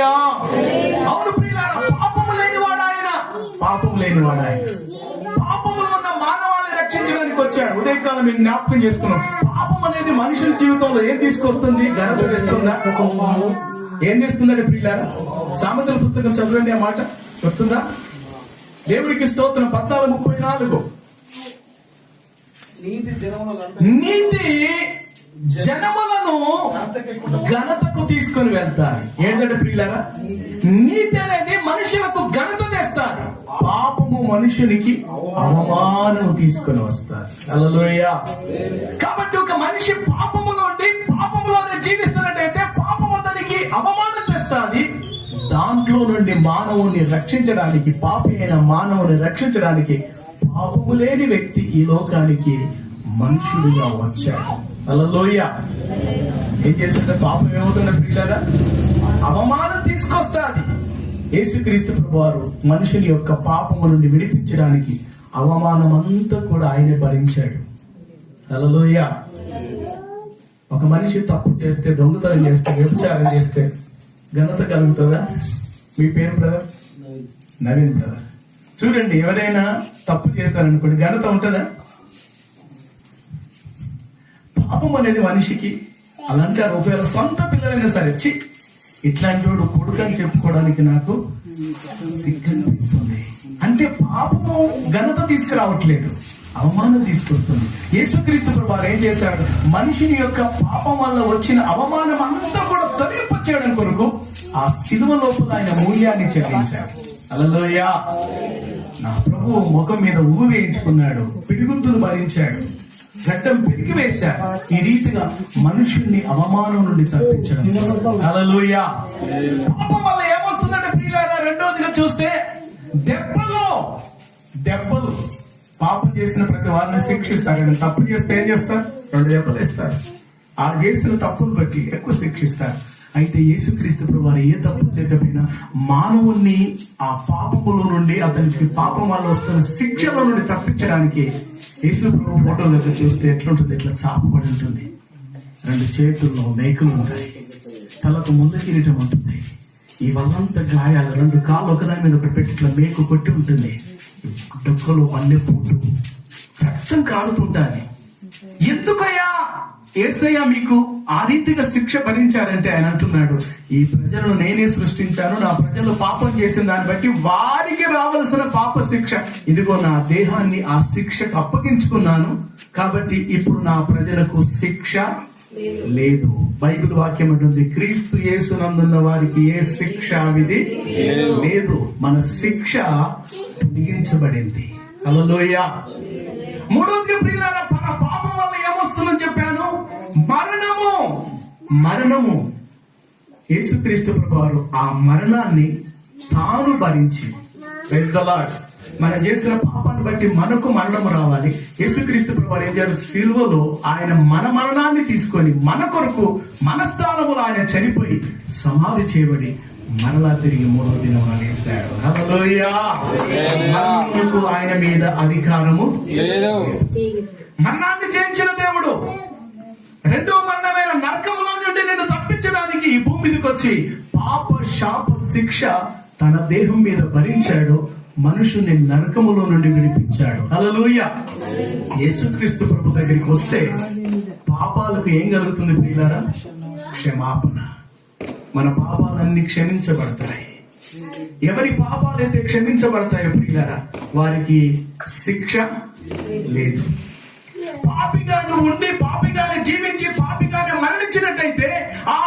అవును ప్రియులారా పాపము లేనివాడు ఆయన పాపము లేనివాడు ఆయన పాపములో ఉన్న మానవాళిని రక్షించడానికి వచ్చాడు. ఉదయకాలం మేము జ్ఞాపకం చేసుకున్నాం. పాపం అనేది మనుషుల జీవితంలో ఏం తీసుకొస్తుంది? ఘనత తెస్తుందా? ఏం చేస్తుందండి ప్రియులారా? సామెతల పుస్తకం చదవండి ఆ మాట. గుర్తుందా? దేవుడికి స్తోత్రం పద్నాలుగు ముప్పై నాలుగు. నీతి జనములను ఘనతకు తీసుకొని వెళ్తారు. ఏంటంటే ప్రియులారా? నీతి అనేది మనుషులకు ఘనత తెస్తారు. పాపము మనుషునికి అవమానం తీసుకొని వస్తారు. అలలోయ కాబట్టి ఒక మనిషి పాపము నుండి పాపములోనే జీవిస్తున్నట్టయితే పాపము అతనికి అవమానం తెస్తాది. దాంట్లో నుండి మానవుని రక్షించడానికి పాపి అయిన మానవుని రక్షించడానికి పాపము లేని వ్యక్తి ఈ లోకానికి మనుషుడిగా వచ్చాడు. అలలోయ ఏం చేసిందో? పాపం ఏమవుతున్న పిల్లరా? అవమానం తీసుకొస్తాది. యేసుక్రీస్తు ప్రభువారు మనుషుని యొక్క పాపము నుండి విడిపించడానికి అవమానం అంతా కూడా ఆయనే భరించాడు. అలలోయ ఒక మనిషి తప్పు చేస్తే దొంగతనం చేస్తే వ్యభిచారం చేస్తే ఘనత కలుగుతుందా? మీ పేరు బ్రదర్? నవీన్ బ్రదర్. చూడండి ఎవరైనా తప్పు చేశారనుకోండి ఘనత ఉంటుందా? పాపం అనేది మనిషికి అలాంటి రూపాయల సొంత పిల్లలైనా సరే చి ఇట్లాంటి వాడు కొడుకు అని చెప్పుకోవడానికి నాకు సిగ్గనిపిస్తుంది. అంటే పాపము ఘనత తీసుకురావట్లేదు అవమానం తీసుకొస్తుంది. యేసుక్రీస్తు ప్రభు ఏం చేశాడు? మనిషిని యొక్క పాపం వల్ల వచ్చిన అవమానం అంతా కూడా తొలగింపచేయడం కొరకు ఆ శిలువ లోపల ఆయన మూల్యాన్ని చెల్లించాడు. అలలోయ నా ప్రభు ముఖం మీద ఊగు వేయించుకున్నాడు పిడిగుద్దులు భరించాడు. గడ్డం పెరిగి వేశాడు ఈ రీతిగా మనుషుల్ని అవమానం నుండి తప్పించడం. పాపం వల్ల ఏమొస్తుందంటే ప్రియులారా రెండోదిగా చూస్తే దెబ్బలు దెబ్బలు. పాపం చేసిన ప్రతి వారిని శిక్షిస్తారు. తప్పు చేస్తే ఏం చేస్తారు? రెండు దెబ్బలు ఇస్తారు ఆ చేసిన తప్పులు బట్టి ఎక్కువ శిక్షిస్తారు. అయితే యేసుక్రీస్తు ప్రభు వారు ఏ తప్పు చేయకపోయినా మానవుణ్ణి ఆ పాపములో నుండి అతనికి పాపం వల్ల వస్తున్న శిక్షల నుండి తప్పించడానికి యేసు ప్రభు లెక్క చూస్తే ఎట్లుంటుంది? ఇట్లా చాపబడి ఉంటుంది. రెండు చేతుల్లో మేకులు ఉంటాయి. తలకు ముందు కిరీటం ఉంటుంది. ఈ వల్లంత గాయాలు రెండు కాళ్ళు ఒకదాని మీద ఒకటి పెట్టి ఇట్లా మేకు కొట్టి ఉంటుంది. డొక్కలు వల్లే పోటు రక్తం కారుతుంటాలి ఎంత ఏసయ్య మీకు ఆ రీతిగా శిక్ష భరించారంటే ఆయన అంటున్నాడు ఈ ప్రజలను నేనే సృష్టించాను నా ప్రజలు పాపం చేసిన దాన్ని బట్టి వారికి రావలసిన పాప శిక్ష. ఇదిగో నా దేహాన్ని ఆ శిక్షకు అప్పగించుకున్నాను కాబట్టి ఇప్పుడు నా ప్రజలకు శిక్ష లేదు. బైబిల్ వాక్యం అంటుంది క్రీస్తు యేసునందున్న వారికి ఏ శిక్ష విధి లేదు. మన శిక్ష తొలగించబడింది. అలలోయ మూడవదిగా ప్రియులారా మరణము. యేసుక్రీస్తు ప్రభు వారు ఆ మరణాన్ని తాను భరించి. మనం చేసిన పాపాన్ని బట్టి మనకు మరణం రావాలి. యేసుక్రీస్తు ప్రభు వారు ఏం చేయాలి? సిలువలో ఆయన మన మరణాన్ని తీసుకొని మన కొరకు మన స్థానములో ఆయన చనిపోయి సమాధి చేయబడి మరలా తిరిగి మూడో దినం. మరణమునకు ఆయన మీద అధికారము లేదు. మరణాన్ని జయించిన దేవుడు రెండో మరణమైన నరకంలో నుండి నేను తప్పించడానికి ఈ భూమి మీదకి వచ్చి పాప శాప శిక్ష తన దేహం మీద భరించాడు మనుషుల్ని నరకములో నుండి విడిపించాడు. హల్లెలూయ! యేసుక్రీస్తు ప్రభు దగ్గరికి వస్తే పాపాలకు ఏం కలుగుతుంది ప్రియులారా? క్షమాపణ. మన పాపాలన్నీ క్షమించబడతాయి. ఎవరి పాపాలైతే క్షమించబడతాయో ప్రియులారా వారికి శిక్ష లేదు. పాపిగా నువ్వు ఉండి పాపిగానే జీవించి పాపిగానే మరణించినట్టయితే ఆ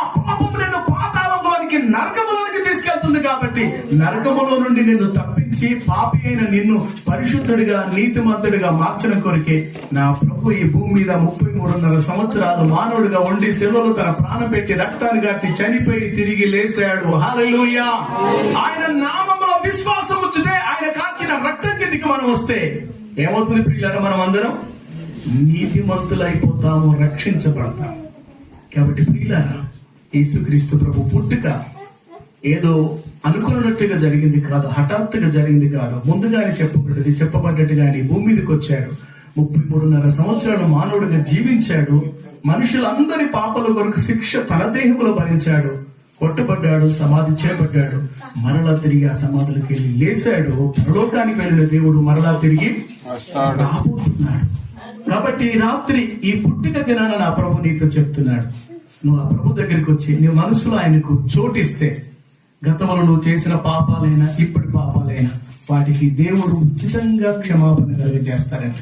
నరకములో నుండి నిన్ను తప్పించి పాపి అయిన నిన్ను పరిశుద్ధుడిగా నీతిమంతుడిగా మార్చిన కొరికే నా ప్రభు ఈ భూమి మీద ముప్పై మూడున్నర సంవత్సరాలు మానవుడిగా ఉండి సెలవులు తన ప్రాణం పెట్టి రక్తాన్ని గార్చి చనిపోయి తిరిగి లేచాడు. హాలూయా ఆయన నామంలో విశ్వాసం ఉంచితే ఆయన కాచిన రక్తం కిందికి మనం వస్తే ఏమవుతుంది పిల్లలు మనం అందరం నీతిమంతులైపోతాము రక్షించబడతాం కాబట్టి ప్రియులారా యేసుక్రీస్తు ప్రభు పుట్టుక ఏదో అనుకున్నట్టుగా జరిగింది కాదు హఠాత్తుగా జరిగింది కాదు. ముందుగానే చెప్పబడ్డది చెప్పబడ్డట్టుగానే భూమి మీదకి వచ్చాడు. ముప్పై మూడున్నర సంవత్సరాలు మానవుడిగా జీవించాడు. మనుషులందరి పాపల కొరకు శిక్ష తన దేహంలో భరించాడు. కొట్టబడ్డాడు సమాధి చేయబడ్డాడు. మరలా తిరిగి ఆ సమాధులకు వెళ్ళి లేచాడు పరలోకానికి వెళ్ళిన దేవుడు మరలా తిరిగి రాబోతున్నాడు. కాబట్టి రాత్రి ఈ పుట్టిన దినాన నా ప్రభు నీతో చెప్తున్నాడు. నువ్వు ఆ ప్రభు దగ్గరికి వచ్చి నీ మనసులో ఆయనకు చోటిస్తే గతంలో నువ్వు చేసిన పాపాలైనా ఇప్పటి పాపాలైనా వాటికి దేవుడు ఉచితంగా క్షమాపణ కలిగి చేస్తాడంట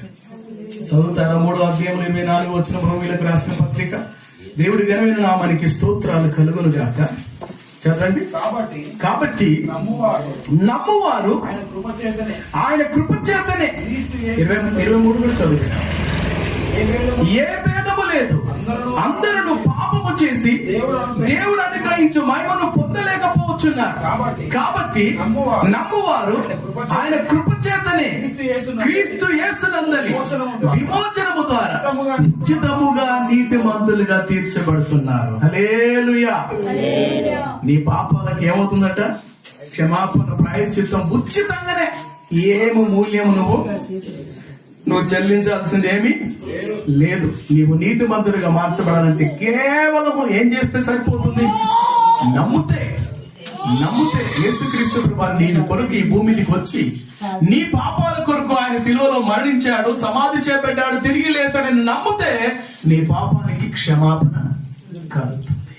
చదువుతారా? మూడో అధ్యాయంలో ఇరవై నాలుగు వచ్చిన భూమిలకు రాసిన పత్రిక. దేవుడి ఘనమైన నామానికి స్తోత్రాలు కలుగును గాక. చదవండి. కాబట్టి కాబట్టి నమ్మువారు ఆయన కృప చేతనే. ఇరవై ఇరవై మూడు కూడా చదువుతాం ఏ భేదము లేదు. అందరూ చేసి దేవుడు అనుగ్రహించు. మహిమను పొందలేకపోవచ్చున్నారు. కాబట్టి కాబట్టి నమ్మువారు. ఆయన కృప చేతనే క్రీస్తు యేసునందని విమోచనము ద్వారా. ఉచితముగా నీతిమంతులుగా తీర్చబడుతున్నారు. హలేలుయా నీ పాపాలకు ఏమవుతుందట? క్షమాపణ ప్రాయశ్చిత్తం ఉచితంగానే. ఏమి మూల్యము నువ్వు? నువ్వు చెల్లించాల్సింది ఏమి? లేదు. నీవు నీతిమంతుడిగా మార్చబడాలంటే కేవలము ఏం చేస్తే సరిపోతుంది? నమ్ముతే. నమ్ముతే యేసుక్రీస్తు ప్రభు నీ కొరకు ఈ భూమికి వచ్చి నీ పాపాల కొరకు ఆయన శిలువలో మరణించాడు సమాధి చేపట్టాడు తిరిగి లేచాడని నమ్మితే నీ పాపానికి క్షమాపణ కలుగుతుంది.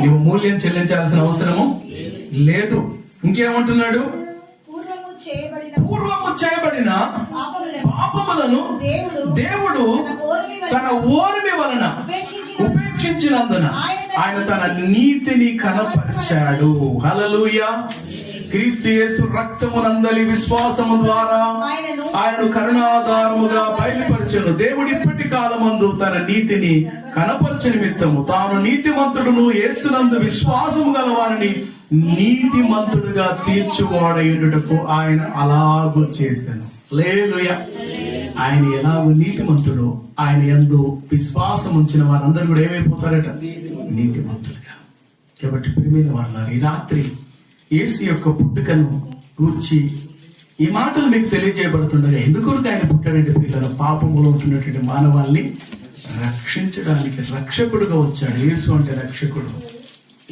నీవు మూల్యం చెల్లించాల్సిన అవసరము లేదు. ఇంకేమంటున్నాడు? చేయబడిన పూర్వము చేయబడిన పాపములను దేవుడు తన ఓర్మి వలన ఉపేక్షించినందున ఆయన తన నీతిని కనపరిచాడు. హలలుయ క్రీస్తు యేసు రక్తమునందలి విశ్వాసము ద్వారా ఆయనను కరుణాధారముగా బయలుపరచును. దేవుడి ఇప్పటి కాలమందు తన నీతిని కనపరచు నిమిత్తము. తాను నీతిమంతుడును యేసునందు విశ్వాసము గలవారిని నీతిమంతుడుగా తీర్చువాడయుటకు ఆయన అలాగు చేశాను లేలుయ ఆయన ఎలాగో నీతిమంతుడు ఆయన ఎందు విశ్వాసం ఉంచిన వారందరూ కూడా ఏమైపోతారట? నీతిమంతులుగా. కాబట్టి ప్రిమిన వాళ్ళ ఈ రాత్రి యేసు యొక్క పుట్టుకను గూర్చి ఈ మాటలు మీకు తెలియజేయబడుతుండగా ఎందుకు ఆయన పుట్టాడంటే పిల్లలు పాపములో ఉంటున్నటువంటి మానవాల్ని రక్షించడానికి రక్షకుడుగా వచ్చాడు. యేసు అంటే రక్షకుడు.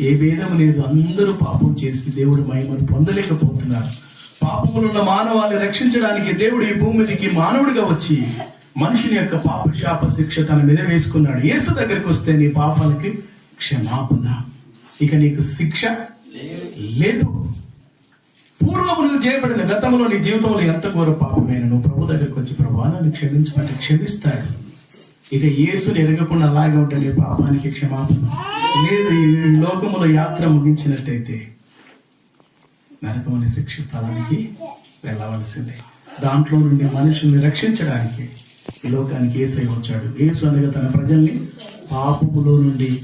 ఏ భేదం లేదు. అందరూ పాపం చేసి దేవుడు మహిమను పొందలేకపోతున్నారు. పాపములు ఉన్న మానవాన్ని రక్షించడానికి దేవుడు ఈ భూమి మీదకి మానవుడిగా వచ్చి మనుషుని యొక్క పాప శాప శిక్ష తన మీద వేసుకున్నాడు. యేసు దగ్గరికి వస్తే నీ పాపాలకి క్షమాపణ. ఇక నీకు శిక్ష లేదు. పూర్వము నువ్వు చేయబడిన గతంలో నీ జీవితంలో ఎంత ఘోర పాపమైన నువ్వు ప్రభు దగ్గరికి వచ్చి ప్రభా నన్ను క్షమించమంటే క్షమిస్తాడు. ఇక యేసుని ఎరగకుండా అలాగే ఉంటే నీ పాపానికి క్షమాపణ. లేదు ఈ లోకములో యాత్ర ముగించినట్టయితే నరకమని శిక్ష స్థలానికి వెళ్ళవలసిందే. దాంట్లో నుండి మనుషుల్ని రక్షించడానికి ఈ లోకానికి ఏసై వచ్చాడు. ఏసు అనగా తన ప్రజల్ని పాపములో నుండి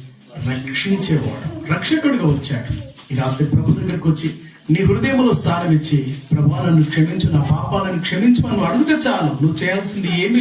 రక్షించేవాడు రక్షకుడిగా వచ్చాడు. ఈ రాత్రి ప్రభు దగ్గరకు వచ్చి నీ హృదయంలో స్థానం ఇచ్చి ప్రభు నన్ను క్షమించు నా పాపాలను క్షమించమని నువ్వు అడిగితే చాలు నువ్వు చేయాల్సింది ఏమీ